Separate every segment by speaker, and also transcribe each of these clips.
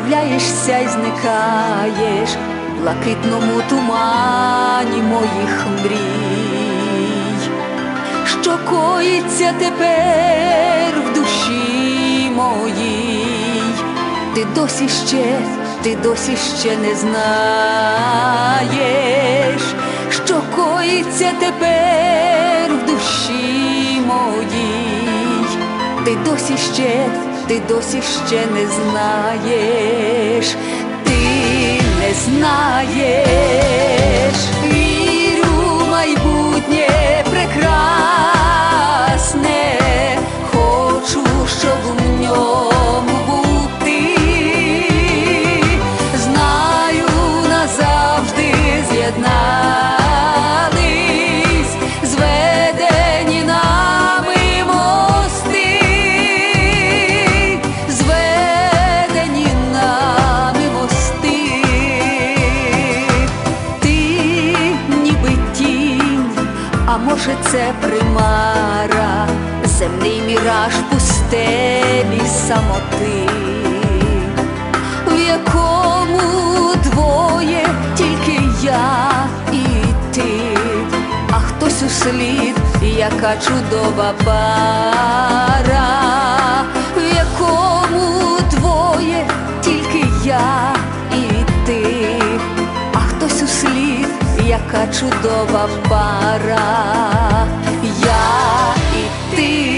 Speaker 1: з'являєшся й зникаєш в блакитному тумані моїх мрій, що коїться тепер в душі моїй, ти досі ще, ти досі ще не знаєш, що коїться тепер в душі моїй, ти досі ще, ти досі ще не знаєш, ти не знаєш, міраж пустелі самоти в якому двоє тільки я і ти, а хтось услід, яка чудова пара, в якому двоє тільки я і ти, а хтось услід, яка чудова пара, я і ти.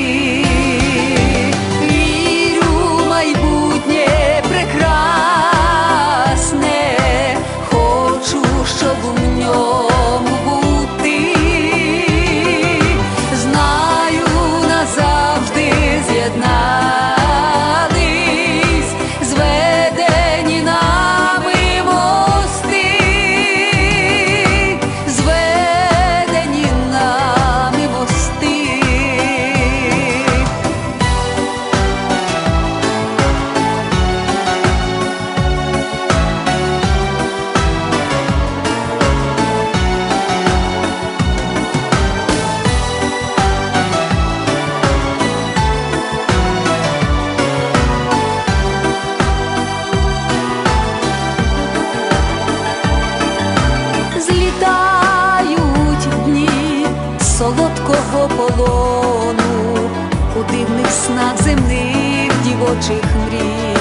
Speaker 1: Солодкого полону у дивних снах земних дівочих мрій.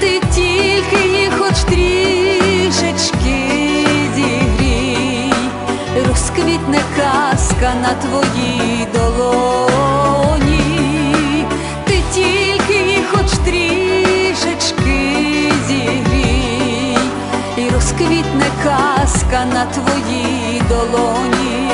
Speaker 1: Ти тільки їх хоч трішечки зігрій, розквітне казка на твоїй долоні, ти тільки їх хоч трішечки зігрій, і розквітне казка на твоїй долоні,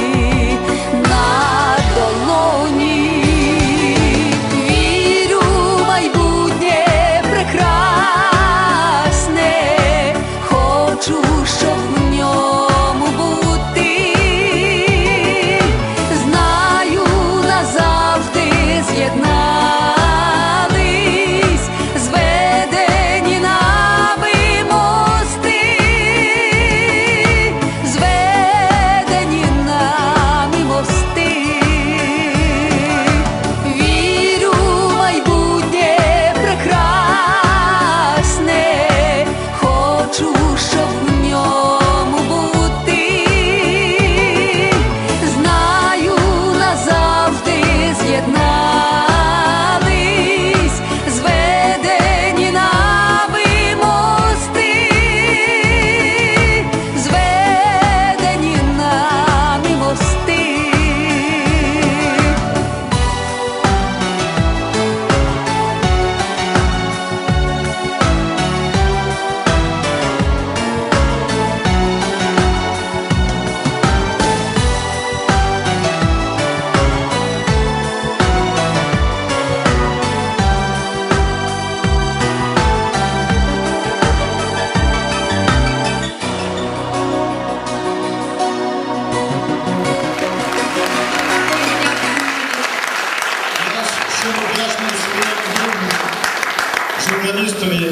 Speaker 2: журналістові,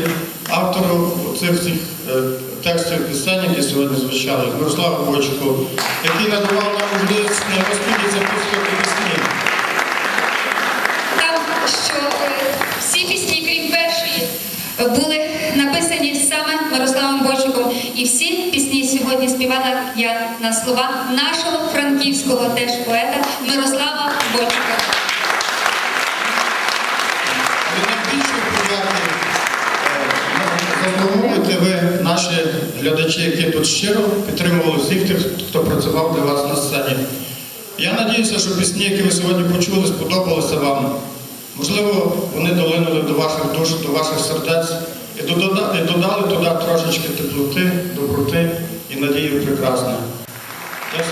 Speaker 2: автору цих всіх е, текстів пісень, які сьогодні звучали, Мирославу Бойчику, який надавав нам можливість не розповідати послухати пісні.
Speaker 3: Там, що е, всі пісні, крім першої, були написані саме Мирославом Бойчуком. І всі пісні сьогодні співала я на слова нашого франківського теж поета Мирослава Бойчука.
Speaker 2: Заслуговуєте ви наші глядачі, які тут щиро підтримували всіх тих, хто працював для вас на сцені. Я надіюся, що пісні, які ви сьогодні почули, сподобалися вам. Можливо, вони долинули до ваших душ, до ваших сердець і дода- і додали туди трошечки теплоти, доброти і надії прекрасної. Я